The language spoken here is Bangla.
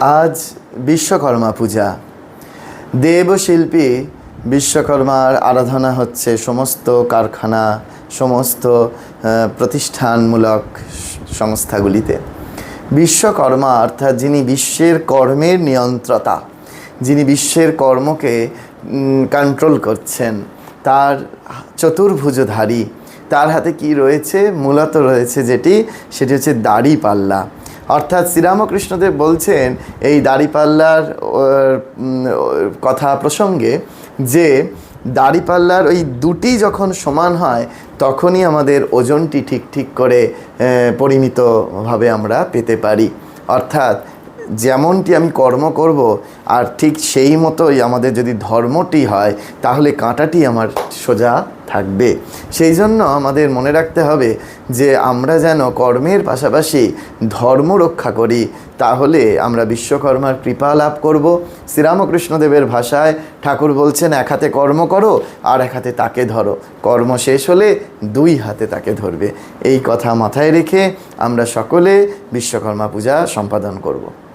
আজ বিশ্বকর্মা পূজা। দেবশিল্পী বিশ্বকর্মার আরাধনা হচ্ছে সমস্ত কারখানা, সমস্ত প্রতিষ্ঠানমূলক সংস্থাগুলিতে। বিশ্বকর্মা অর্থাৎ যিনি বিশ্বের কর্মের নিয়ন্ত্রতা, যিনি বিশ্বের কর্মকে কন্ট্রোল করছেন, তার চতুর্ভুজধারী, তার হাতে কি রয়েছে? মূলত রয়েছে যেটি, সেটি হচ্ছে দাড়ি পাল্লা। অর্থাৎ শ্রীরামকৃষ্ণদেব বলছেন এই দাড়িপাল্লার কথা প্রসঙ্গে যে দাড়িপাল্লার ওই দুটি যখন সমান হয়, তখনই আমাদের ওজনটি ঠিক ঠিক করে পরিমিতভাবে আমরা পেতে পারি। অর্থাৎ যেমনটি আমি কর্ম করব, আর ঠিক সেই মতোই আমাদের যদি ধর্মটি হয়, তাহলে কাঁটাটি আমার সোজা থাকবে। সেই জন্য আমাদের মনে রাখতে হবে যে আমরা যেন কর্মের পাশাপাশি ধর্ম রক্ষা করি, তাহলে আমরা বিশ্বকর্মার কৃপা লাভ করব। শ্রীরামকৃষ্ণদেবের ভাষায় ঠাকুর বলছেন, এক হাতে কর্ম করো, আর এক হাতে তাকে ধরো। কর্ম শেষ হলে দুই হাতে তাকে ধরবে। এই কথা মাথায় রেখে আমরা সকলে বিশ্বকর্মা পূজা সম্পাদন করব।